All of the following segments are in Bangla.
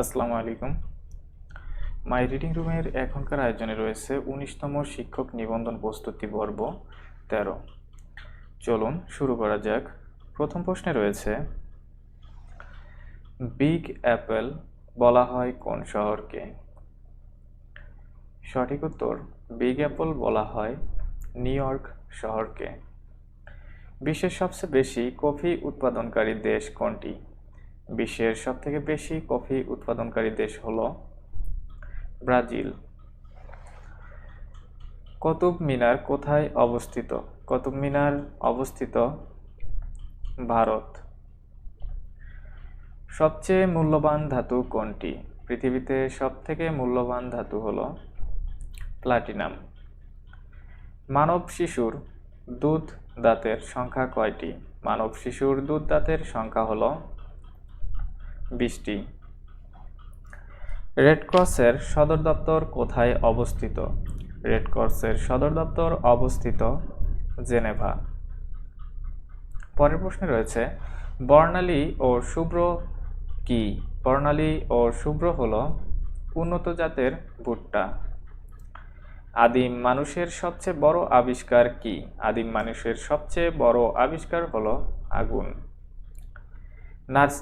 আসসালামু আলাইকুম। মাই রিডিং রুমের এখনকার আয়োজনে রয়েছে উনিশতম শিক্ষক নিবন্ধন প্রস্তুতি পর্ব তেরো। চলুন শুরু করা যাক। প্রথম প্রশ্নে রয়েছে বিগ অ্যাপেল বলা হয় কোন শহরকে? সঠিক উত্তর বিগ অ্যাপল বলা হয় নিউ ইয়র্ক শহরকে। বিশ্বের সবচেয়ে বেশি কফি উৎপাদনকারী দেশ কোনটি? বিশ্বের সবথেকে বেশি কফি উৎপাদনকারী দেশ হল ব্রাজিল। কুতুব মিনার কোথায় অবস্থিত? কুতুব মিনার অবস্থিত? ভারত। সবচেয়ে মূল্যবান ধাতু কোনটি? পৃথিবীতে সবথেকে মূল্যবান ধাতু হলো প্লাটিনাম। মানব শিশুর দুধ দাঁতের সংখ্যা কয়টি? মানব শিশুর দুধ দাঁতের সংখ্যা হলো বিশটি রেড ক্রসের সদর দপ্তর কোথায় অবস্থিত? রেড ক্রসের সদর দপ্তর অবস্থিত জেনেভা। পরের প্রশ্নে রয়েছে, বর্ণালী ও শুভ্র কি? বর্ণালী ও শুভ্র হলো উন্নত জাতের ভুট্টা। আদিম মানুষের সবচেয়ে বড় আবিষ্কার কি? আদিম মানুষের সবচেয়ে বড় আবিষ্কার হলো আগুন।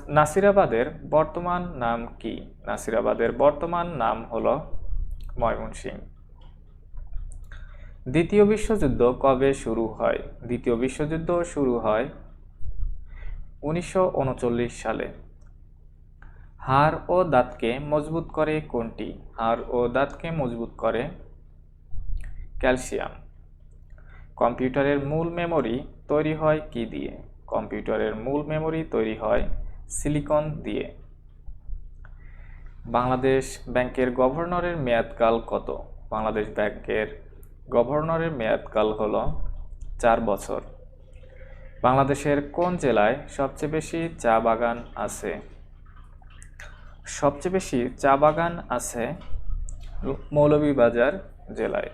নাসিরাবাদের বর্তমান নাম কি? নাসিরাবাদের বর্তমান নাম হল ময়মনসিংহ। দ্বিতীয় বিশ্বযুদ্ধ কবে শুরু হয়? দ্বিতীয় বিশ্বযুদ্ধ শুরু হয় উনিশশো উনচল্লিশ সালে। হাড় ও দাঁতকে মজবুত করে কোনটি? হাড় ও দাঁতকে মজবুত করে ক্যালসিয়াম। কম্পিউটারের মূল মেমোরি তৈরি হয় কি দিয়ে? কম্পিউটারের মূল মেমরি তৈরি হয় সিলিকন দিয়ে। বাংলাদেশ ব্যাংকের গভর্নরের মেয়াদকাল কত? বাংলাদেশ ব্যাংকের গভর্নরের মেয়াদকাল হলো চার বছর। বাংলাদেশের কোন জেলায় সবচেয়ে বেশি চা বাগান আছে? সবচেয়ে বেশি চা বাগান আছে মৌলভীবাজার জেলায়।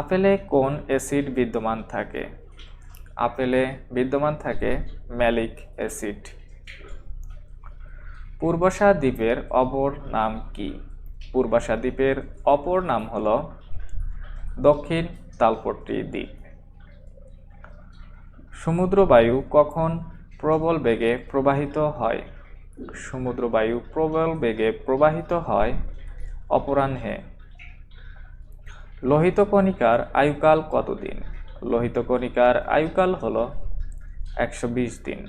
আপেলে কোন অ্যাসিড বিদ্যমান থাকে? আপেলে বিদ্যমান থাকে ম্যালিক অ্যাসিড। পূর্বাশা দ্বীপের অপর নাম কি? পূর্বাশা দ্বীপের অপর নাম হল দক্ষিণ তালপট্টি দ্বীপ। সমুদ্রবায়ু কখন প্রবল বেগে প্রবাহিত হয়? সমুদ্রবায়ু প্রবল বেগে প্রবাহিত হয় অপরাহ্নে। লোহিত কণিকার আয়ুকাল কতদিন? লোহিত কণিকার আয়ুকাল হল একশো বিশ দিন।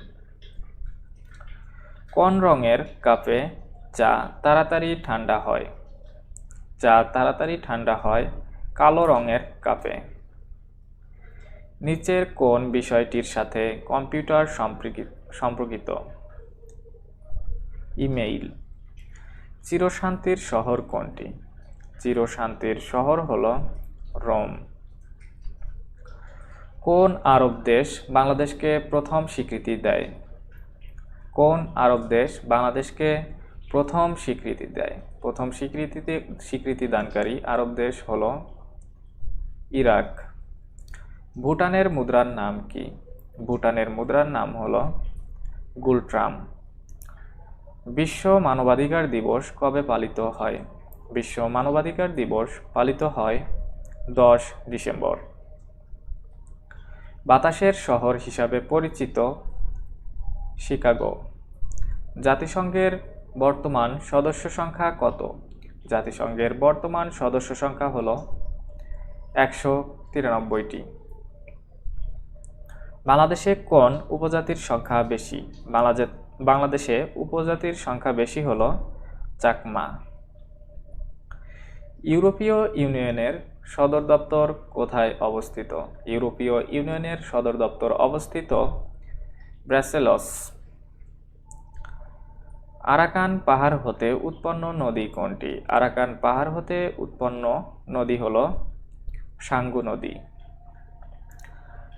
কোন রঙের কাপে চা তাড়াতাড়ি ঠান্ডা হয়? চা তাড়াতাড়ি ঠান্ডা হয় কালো রঙের কাপে। নিচের কোন বিষয়টির সাথে কম্পিউটার সম্পর্কি- সম্পর্কিত। ইমেইল। চিরশান্তির শহর কোনটি? চিরশান্তির শহর হলো রোম। কোন আরব দেশ বাংলাদেশকে প্রথম স্বীকৃতি দেয়? কোন আরব দেশ বাংলাদেশকে প্রথম স্বীকৃতি দেয়? প্রথম স্বীকৃতিতে, স্বীকৃতি দানকারী আরব দেশ হলো ইরাক। ভুটানের মুদ্রার নাম কি? ভুটানের মুদ্রার নাম হলো গুলট্রাম। বিশ্ব মানবাধিকার দিবস কবে পালিত হয়? বিশ্ব মানবাধিকার দিবস পালিত হয় দশ ডিসেম্বর। বাতাসের শহর হিসাবে পরিচিত শিকাগো। জাতিসংঘের বর্তমান সদস্য সংখ্যা কত? জাতিসংঘের বর্তমান সদস্য সংখ্যা হল একশো তিরানব্বইটি। বাংলাদেশে কোন উপজাতির সংখ্যা বেশি? বাংলাদেশ, বাংলাদেশে উপজাতির সংখ্যা বেশি হল চাকমা। ইউরোপীয় ইউনিয়নের সদর দপ্তর কোথায় অবস্থিত? ইউরোপীয় ইউনিয়নের সদর দপ্তর অবস্থিত ব্রাসেলস। আরাকান পাহাড় হতে উৎপন্ন নদী কোনটি? আরাকান পাহাড় হতে উৎপন্ন নদী হল সাঙ্গু নদী।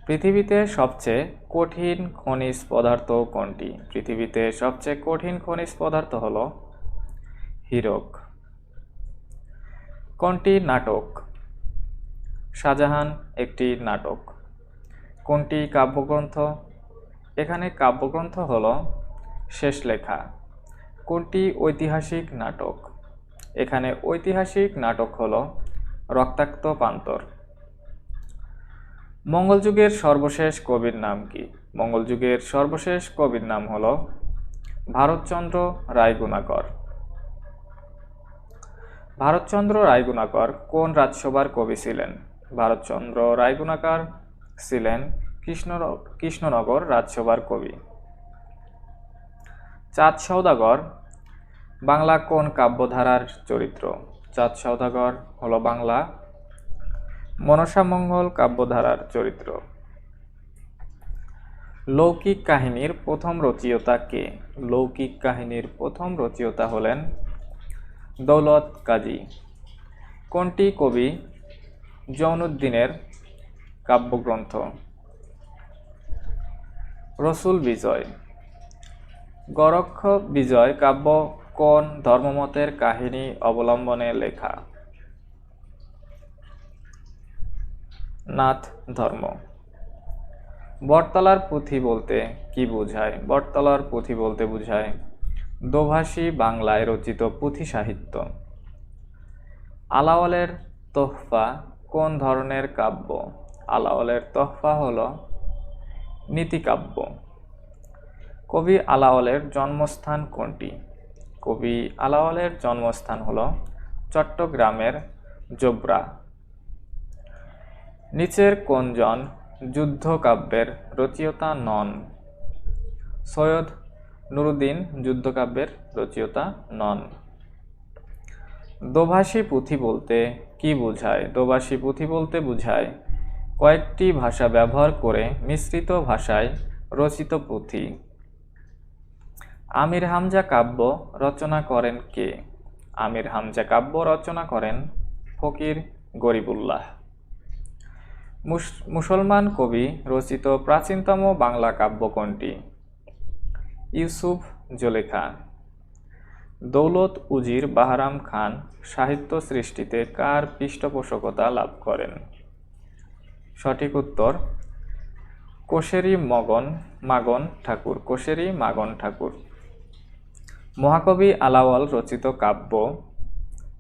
পৃথিবীতে সবচেয়ে কঠিন খনিজ পদার্থ কোনটি? পৃথিবীতে সবচেয়ে কঠিন খনিজ পদার্থ হল হীরক। কোনটি নাটক? শাহজাহান একটি নাটক। কোনটি কাব্যগ্রন্থ? এখানে কাব্যগ্রন্থ হল শেষ লেখা। কোনটি ঐতিহাসিক নাটক? এখানে ঐতিহাসিক নাটক হল রক্তাক্ত পান্তর। মঙ্গল যুগের সর্বশেষ কবির নাম কি? মঙ্গল যুগের সর্বশেষ কবির নাম হল ভারতচন্দ্র রায়গুণাকর। ভারতচন্দ্র রায়গুণাকর কোন রাজসভার কবি ছিলেন? ভারতচন্দ্র রায়গুণাকর ছিলেন কৃষ্ণ কৃষ্ণনগর রাজসভার কবি। চাঁদ সওদাগর, বাংলা কোন কাব্যধারার চরিত্র? চাঁদ সওদাগর হল বাংলা মনসামঙ্গল কাব্যধারার চরিত্র। লৌকিক কাহিনীর প্রথম রচয়িতা কে? লৌকিক কাহিনীর প্রথম রচয়িতা হলেন দৌলত কাজী। কোনটি কবি জৌনুদ্দিনের কাব্যগ্রন্থ। রসুল বিজয়। গরক্ষ বিজয় কাব্য কোন ধর্মমতের কাহিনী অবলম্বনে লেখা? নাথ ধর্ম। বটতলার পুঁথি বলতে কি বোঝায়? বটতলার পুঁথি বলতে বোঝায় দোভাষী বাংলায় রচিত পুঁথি সাহিত্য। আলাওয়ালের তোহফা কোন ধরনের কাব্য? আলাওয়ালের তোহফা হল নীতিকাব্য। কবি আলাওয়ালের জন্মস্থান কোনটি? কবি আলাওয়ালের জন্মস্থান হল চট্টগ্রামের জোবরা। নিচের কোনজন যুদ্ধকাব্যের রচয়িতা নন? সৈয়দ নুরুদ্দিন যুদ্ধকাব্যের রচয়িতা নন। দোভাষী পুঁথি বলতে কি বোঝায়? দোভাষী পুঁথি বলতে বোঝায়, কয়েকটি ভাষা ব্যবহার করে মিশ্রিত ভাষায় রচিত পুঁথি। আমির হামজা কাব্য রচনা করেন কে? আমির হামজা কাব্য রচনা করেন ফকির গরিবুল্লাহ। মুস- মুসলমান কবি রচিত প্রাচীনতম বাংলা কাব্য কোনটি? ইউসুফ জলেখা। দৌলত উজির বাহারাম খান সাহিত্য সৃষ্টিতে কার পৃষ্ঠপোষকতা লাভ করেন? সঠিক উত্তর, কোশেরি মগন মাগন ঠাকুর, কোশেরি মাগন ঠাকুর। মহাকবি আলাওয়াল রচিত কাব্য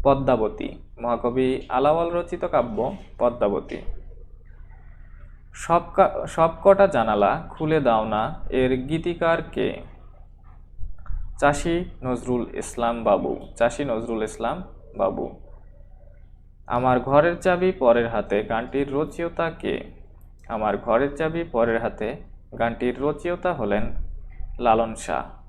পদ্মাবতী। মহাকবি আলাওয়াল রচিত কাব্য পদ্মাবতী। সব সবকটা জানালা খুলে দাও না, এর গীতিকার কে? চাষি নজরুল ইসলাম বাবু, চাষি নজরুল ইসলাম বাবু। আমার ঘরের চাবি পরের হাতে, গানটির রচয়িতা কে? আমার ঘরের চাবি পরের হাতে, গানটির রচিয়তা হলেন লালন শাহ।